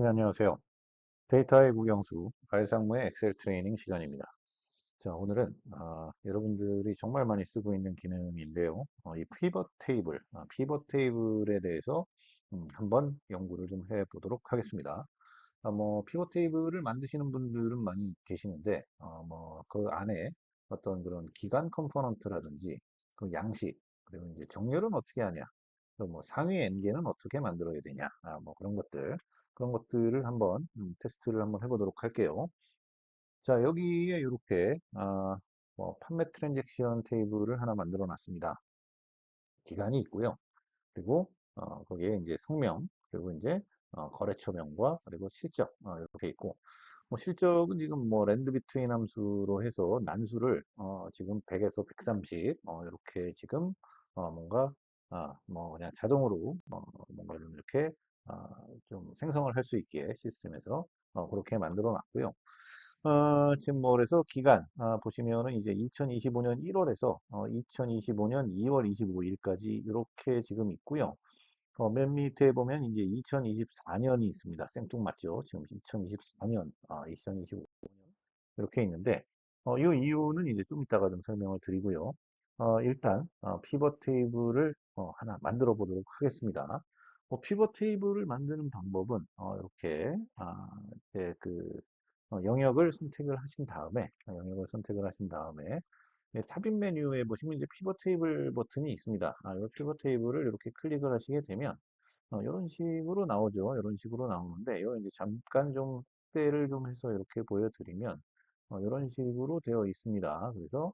네, 안녕하세요. 데이터의 국영수, 발상무의 엑셀 트레이닝 시간입니다. 자, 오늘은 아, 여러분들이 정말 많이 쓰고 있는 기능인데요. 어, 이 피벗 테이블, 아, 피벗 테이블에 대해서 음, 한번 연구를 좀 해보도록 하겠습니다. 아, 뭐 피벗 테이블을 만드시는 분들은 많이 계시는데, 어, 뭐그 안에 어떤 그런 기간 컴포넌트라든지 그 양식, 그리고 이제 정렬은 어떻게 하냐, 뭐 상위 n개는 어떻게 만들어야 되냐, 아, 뭐 그런 것들, 그런 것들을 한번 음, 테스트를 한번 해보도록 할게요. 자, 여기에 이렇게 아, 뭐 판매 트랜잭션 테이블을 하나 만들어 놨습니다. 기간이 있고요. 그리고 어, 거기에 이제 성명, 그리고 이제 어, 거래처명과 그리고 실적 어, 이렇게 있고 뭐 실적은 지금 뭐 랜드 비트윈 함수로 해서 난수를 어, 지금 100에서 130 어, 이렇게 지금 어, 뭔가 아, 뭐 그냥 자동으로 어, 뭔가 좀 이렇게 아, 좀 생성을 할 수 있게 시스템에서 어, 그렇게 만들어 놨고요. 어, 지금 뭐 그래서 기간 아, 보시면은 이제 2025년 1월에서 어, 2025년 2월 25일까지 이렇게 지금 있고요. 어, 맨 밑에 보면 이제 2024년이 있습니다. 생뚱맞죠? 지금 2024년, 아, 2025년 이렇게 있는데 어, 이 이유는 이제 좀 이따가 좀 설명을 드리고요. 어, 일단 어, 피벗 테이블을 어, 하나 만들어 보도록 하겠습니다. 뭐 피벗 테이블을 만드는 방법은 어, 이렇게 아, 이제 그 어, 영역을 선택을 하신 다음에 어, 영역을 선택을 하신 다음에 네, 삽입 메뉴에 보시면 이제 피벗 테이블 버튼이 있습니다. 아, 이 피벗 테이블을 이렇게 클릭을 하시게 되면 어, 이런 식으로 나오죠. 이런 식으로 나오는데 이거 이제 잠깐 좀 확대를 좀 해서 이렇게 보여드리면 어, 이런 식으로 되어 있습니다. 그래서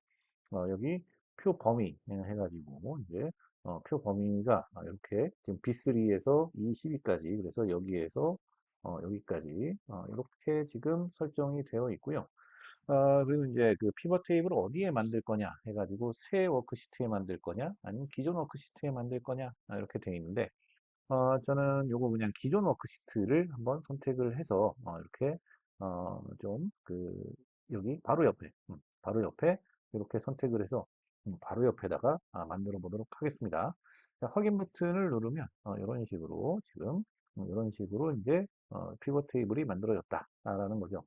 어, 여기 표 범위 해가지고 이제 어, 표 범위가 이렇게 지금 B3에서 E12까지 그래서 여기에서 어, 여기까지 어, 이렇게 지금 설정이 되어 있고요. 어, 그리고 이제 그 피벗 테이블을 어디에 만들 거냐 해가지고 새 워크시트에 만들 거냐 아니면 기존 워크시트에 만들 거냐 아, 이렇게 되어 있는데 어, 저는 요거 그냥 기존 워크시트를 한번 선택을 해서 어, 이렇게 어, 좀 그 여기 바로 옆에 음, 바로 옆에 이렇게 선택을 해서 음, 바로 옆에다가 아, 만들어 보도록 하겠습니다. 자, 확인 버튼을 누르면 어, 이런 식으로 지금 음, 이런 식으로 이제 어, 피벗 테이블이 만들어졌다라는 거죠.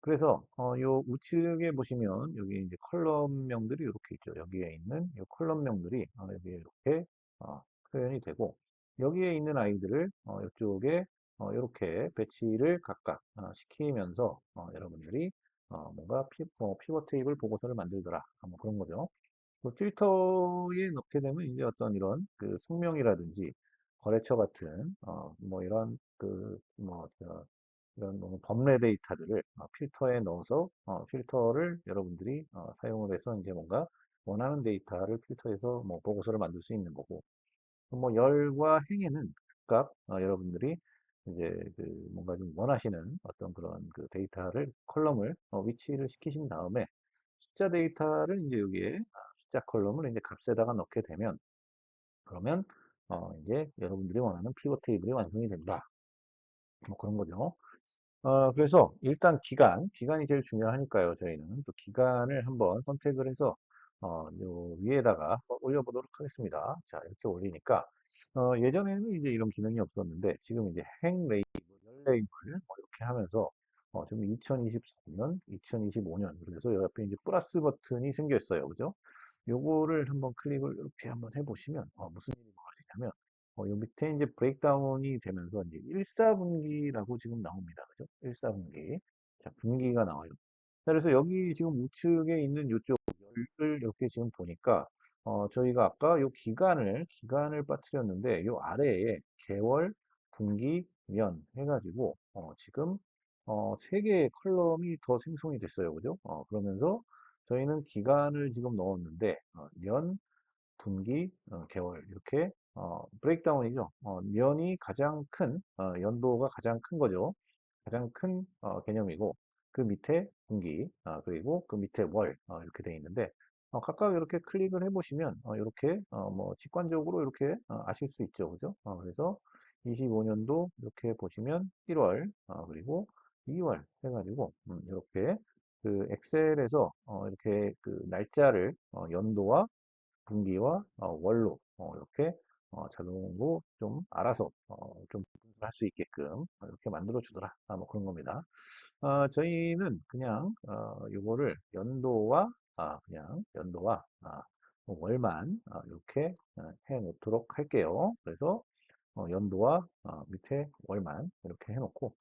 그래서 어, 요 우측에 보시면 여기 이제 컬럼명들이 이렇게 있죠. 여기에 있는 이 컬럼명들이 어, 여기에 이렇게 어, 표현이 되고 여기에 있는 아이들을 어, 이쪽에 어, 이렇게 배치를 각각 어, 시키면서 어, 여러분들이 어, 뭔가 피, 어, 피벗 테이블 보고서를 만들더라. 어, 뭐 그런 거죠. 그 필터에 넣게 되면 이제 어떤 이런 그 성명이라든지 거래처 같은 어, 뭐 이런 그뭐 이런 뭐 범례 데이터들을 어, 필터에 넣어서 어, 필터를 여러분들이 어, 사용을 해서 이제 뭔가 원하는 데이터를 필터해서 뭐 보고서를 만들 수 있는 거고 뭐 열과 행에는 각각 어, 여러분들이 이제 그 뭔가 좀 원하시는 어떤 그런 그 데이터를 컬럼을 어, 위치를 시키신 다음에 숫자 데이터를 이제 여기에 아, 숫자 컬럼을 이제 값에다가 넣게 되면 그러면 어, 이제 여러분들이 원하는 피벗 테이블이 완성이 된다. 뭐 그런 거죠. 어, 그래서 일단 기간, 기간이 제일 중요하니까요. 저희는 또 기간을 한번 선택을 해서 어, 요 위에다가 올려보도록 하겠습니다. 자, 이렇게 올리니까 어, 예전에는 이제 이런 기능이 없었는데 지금 이제 행 레이블, 열 레이블 뭐 이렇게 하면서 어, 지금 2024년, 2025년 그래서 옆에 이제 플러스 버튼이 생겼어요. 그죠? 요거를 한번 클릭을 이렇게 한번 해보시면 어, 무슨 일이 벌어지냐면 어, 요 밑에 이제 브레이크다운이 되면서 이제 1사분기라고 지금 나옵니다. 그죠? 1사분기. 자, 분기가 나와요. 자, 그래서 여기 지금 우측에 있는 이쪽 열을 이렇게 지금 보니까 어, 저희가 아까 요 기간을 기간을 빠뜨렸는데 요 아래에 개월, 분기, 년 해가지고 어, 지금 어, 세 개의 컬럼이 더 생성이 됐어요. 그죠? 어, 그러면서 저희는 기간을 지금 넣었는데 어, 년, 분기, 어, 개월 이렇게 어, 브레이크다운이죠. 어, 년이 가장 큰 어, 연도가 가장 큰 거죠. 가장 큰 어, 개념이고 그 밑에 분기 어, 그리고 그 밑에 월 어, 이렇게 되어 있는데 어, 각각 이렇게 클릭을 해보시면 어, 이렇게 어, 뭐 직관적으로 이렇게 어, 아실 수 있죠, 그죠? 어, 그래서 25년도 이렇게 보시면 1월 어, 그리고 2월 해가지고 음, 이렇게 그 엑셀에서 어, 이렇게 그 날짜를 어, 연도와 분기와 어, 월로 어, 이렇게 어, 자동으로 좀 알아서 어, 좀 할 수 있게끔 이렇게 만들어 주더라. 아, 뭐 그런 겁니다. 어, 저희는 그냥 어, 요거를 연도와 아, 그냥 연도와 아, 뭐 월만 아, 이렇게 어, 해 놓도록 할게요. 그래서 어, 연도와 어, 밑에 월만 이렇게 해놓고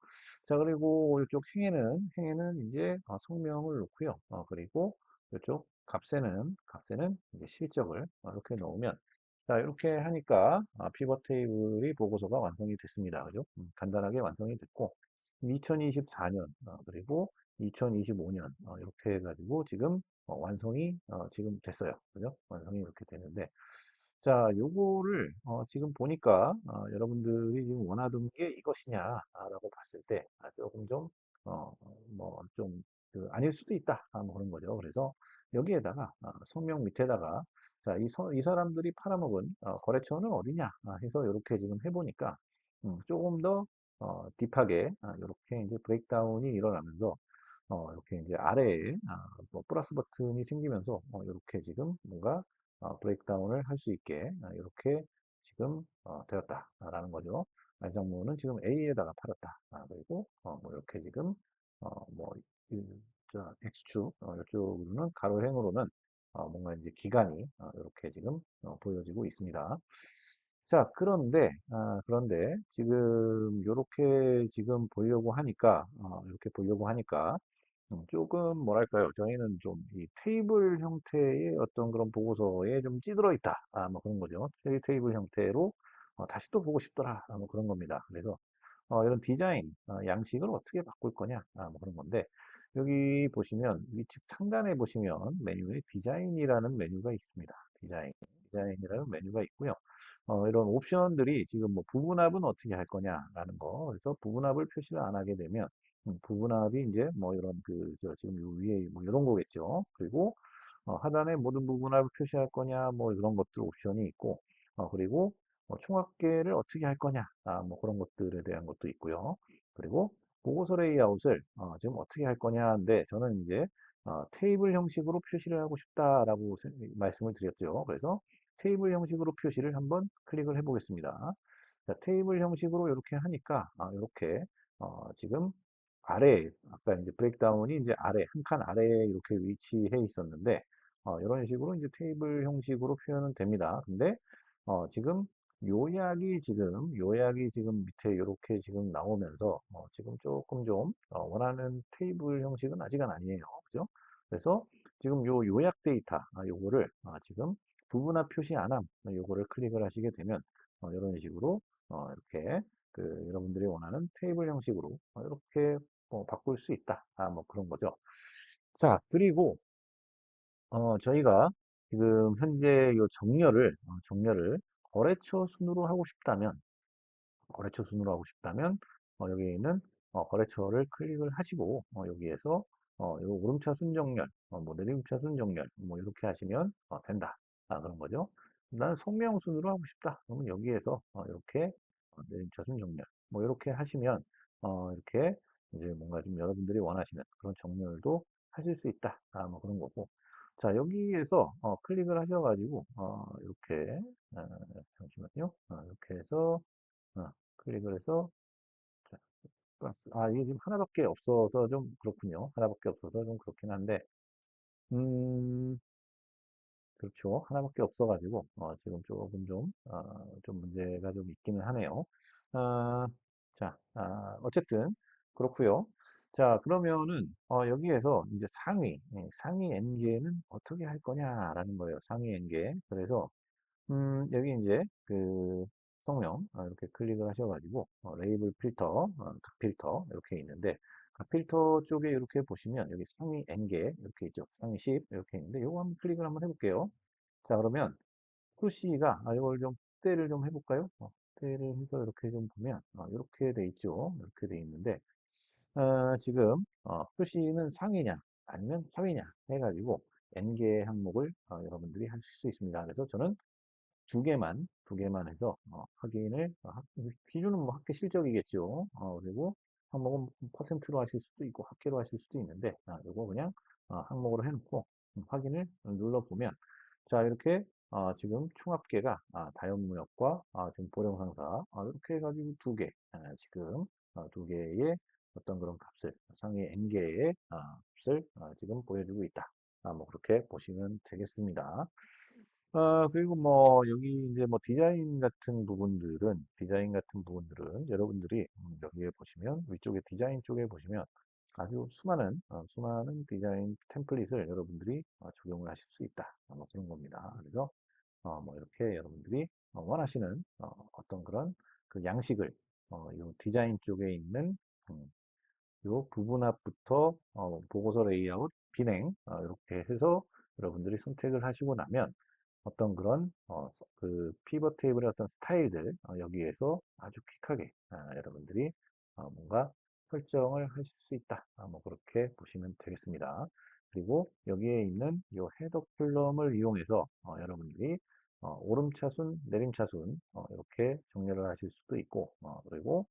자 그리고 이쪽 행에는 행에는 이제 어, 성명을 놓고요. 어, 그리고 이쪽 값에는 값에는 이제 실적을 어, 이렇게 넣으면 자 이렇게 하니까 아, 피벗 테이블이 보고서가 완성이 됐습니다. 그죠? 음, 간단하게 완성이 됐고 2024년 어, 그리고 2025년 어, 이렇게 해가지고 지금 어, 완성이 어, 지금 됐어요. 그죠? 완성이 이렇게 되는데 자, 요거를 어, 지금 보니까 어, 여러분들이 지금 원하던 게 이것이냐라고 봤을 때 아, 조금 좀 어, 뭐 좀 그 아닐 수도 있다 아, 뭐 그런 거죠. 그래서 여기에다가 아, 성명 밑에다가 자, 이, 서, 이 사람들이 팔아먹은 어, 거래처는 어디냐 아, 해서 이렇게 지금 해보니까 음, 조금 더 어, 딥하게 아, 이렇게 이제 브레이크다운이 일어나면서 어, 이렇게 이제 아래에 아, 뭐 플러스 버튼이 생기면서 어, 이렇게 지금 뭔가 어, 브레이크다운을 할 수 있게 아, 이렇게 지금 어, 되었다라는 거죠. 안정무는 지금 A에다가 팔았다. 아, 그리고 어, 뭐 이렇게 지금 어, 뭐 X축 어, 이쪽으로는 가로행으로는 어, 뭔가 이제 기간이 어, 이렇게 지금 어, 보여지고 있습니다. 자, 그런데 아, 그런데 지금 이렇게 지금 보려고 하니까 어, 이렇게 보려고 하니까 음, 조금 뭐랄까요? 저희는 좀 이 테이블 형태의 어떤 그런 보고서에 좀 찌들어 있다. 아, 뭐 그런 거죠. 테이- 테이블 형태로 어, 다시 또 보고 싶더라. 아, 뭐 그런 겁니다. 그래서 어, 이런 디자인 어, 양식을 어떻게 바꿀 거냐. 아, 뭐 그런 건데 여기 보시면 위측 상단에 보시면 메뉴에 디자인이라는 메뉴가 있습니다. 디자인. 디자인이라는 메뉴가 있고요. 어, 이런 옵션들이 지금 뭐 부분합은 어떻게 할 거냐라는 거. 그래서 부분합을 표시를 안 하게 되면 음, 부분합이 이제 뭐 이런 그, 저 지금 요 위에 뭐 이런 거겠죠. 그리고 어, 하단에 모든 부분합을 표시할 거냐, 뭐 이런 것들 옵션이 있고, 어, 그리고 뭐 총합계를 어떻게 할 거냐, 아, 뭐 그런 것들에 대한 것도 있고요. 그리고 보고서 레이아웃을 어, 지금 어떻게 할 거냐인데 저는 이제 어, 테이블 형식으로 표시를 하고 싶다라고 세- 말씀을 드렸죠. 그래서 테이블 형식으로 표시를 한번 클릭을 해보겠습니다. 자, 테이블 형식으로 이렇게 하니까 아, 이렇게 어, 지금 아래 아까 이제 브레이크다운이 이제 아래 한 칸 아래에 이렇게 위치해 있었는데 어, 이런 식으로 이제 테이블 형식으로 표현은 됩니다. 근데 어, 지금 요약이 지금 요약이 지금 밑에 이렇게 지금 나오면서 어, 지금 조금 좀 어, 원하는 테이블 형식은 아직은 아니에요. 그죠? 그래서 지금 요 요약 데이터 아, 요거를 아, 지금 부분합 표시 안함 요거를 클릭을 하시게 되면 어, 이런 식으로 어, 이렇게 그 여러분들이 원하는 테이블 형식으로 어, 이렇게 뭐 바꿀 수 있다. 아, 뭐 그런 거죠. 자, 그리고 어, 저희가 지금 현재 요 정렬을 어, 정렬을 거래처 순으로 하고 싶다면 거래처 순으로 하고 싶다면 어, 여기 있는 어, 거래처를 클릭을 하시고 어, 여기에서 어, 요 오름차 순정렬, 어, 뭐 내림차 순정렬 뭐 이렇게 하시면 어, 된다. 아, 그런 거죠. 나는 성명 순으로 하고 싶다. 그러면 여기에서 어, 이렇게 어, 내림차 순정렬 뭐 이렇게 하시면 어, 이렇게 이제 뭔가 좀 여러분들이 원하시는 그런 정렬도 하실 수 있다. 아, 뭐 그런 거고. 자, 여기에서 어, 클릭을 하셔가지고 어, 이렇게 어, 잠시만요. 어, 이렇게 해서 어, 클릭을 해서 자, 플러스 아 이게 지금 하나밖에 없어서 좀 그렇군요. 하나밖에 없어서 좀 그렇긴 한데 음 그렇죠. 하나밖에 없어가지고 어, 지금 조금 좀, 어, 좀 문제가 좀 있기는 하네요. 아, 자, 아, 어쨌든 그렇고요. 자, 그러면은 어, 여기에서 이제 상위, 예, 상위 N개는 어떻게 할 거냐라는 거예요. 상위 N개. 그래서 음, 여기 이제 그 성명 어, 이렇게 클릭을 하셔가지고 어, 레이블 필터, 어, 각 필터 이렇게 있는데 각 필터 쪽에 이렇게 보시면 여기 상위 N개 이렇게 있죠. 상위 10 이렇게 있는데 이거 한번 클릭을 한번 해볼게요. 자 그러면 QC가 아, 이걸 좀 확대를 좀 해볼까요? 어, 확대를 해서 이렇게 좀 보면 어, 이렇게 돼 있죠. 이렇게 돼 있는데 어, 지금 어, QC는 상위냐 아니면 하위냐 해가지고 N개 항목을 어, 여러분들이 하실 수 있습니다. 그래서 저는 두 개만, 두 개만 해서 어, 확인을, 어, 학- 기준은 뭐 학계 실적이겠죠. 어, 그리고 항목은 퍼센트로 하실 수도 있고 학계로 하실 수도 있는데, 아, 이거 그냥 어, 항목으로 해놓고 음, 확인을 눌러보면, 자, 이렇게 아, 지금 총합계가 아, 다연무역과 아, 보령상사 아, 이렇게 해가지고 두 개, 아, 지금 아, 두 개의 어떤 그런 값을 상위 n개의 아, 값을 아, 지금 보여주고 있다. 아, 뭐 그렇게 보시면 되겠습니다. 아, 그리고 뭐 여기 이제 뭐 디자인 같은 부분들은 디자인 같은 부분들은 여러분들이 음, 여기에 보시면 위쪽에 디자인 쪽에 보시면 아주 수많은 어, 수많은 디자인 템플릿을 여러분들이 어, 적용을 하실 수 있다. 아, 뭐 그런 겁니다. 그래서 어, 뭐 이렇게 여러분들이 어, 원하시는 어, 떤 그런 그 양식을 어, 이 디자인 쪽에 있는 음, 요 부분앞부터 어, 보고서 레이아웃, 비냉 어, 이렇게 해서 여러분들이 선택을 하시고 나면 어떤 그런 어, 서- 그 피벗 테이블의 어떤 스타일들 어, 여기에서 아주 퀵하게 아, 여러분들이 어, 뭔가 설정을 하실 수 있다. 아, 뭐 그렇게 보시면 되겠습니다. 그리고 여기에 있는 이 헤더 콜럼을 이용해서 어, 여러분들이 어, 오름차순, 내림차순 어, 이렇게 정렬을 하실 수도 있고 어, 그리고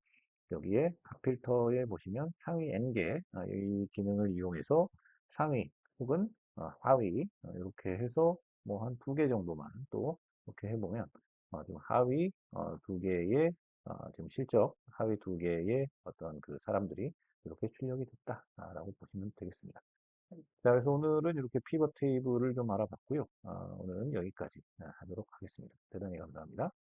여기에 각 필터에 보시면 상위 N개 아, 이 기능을 이용해서 상위 혹은 어, 하위 어, 이렇게 해서 뭐 한 두 개 정도만 또 이렇게 해보면 어, 지금 하위 어, 두 개의 어, 지금 실적 하위 두 개의 어떤 그 사람들이 이렇게 출력이 됐다라고 보시면 되겠습니다. 자, 그래서 오늘은 이렇게 피벗 테이블을 좀 알아봤고요. 어, 오늘은 여기까지 아, 하도록 하겠습니다. 대단히 감사합니다.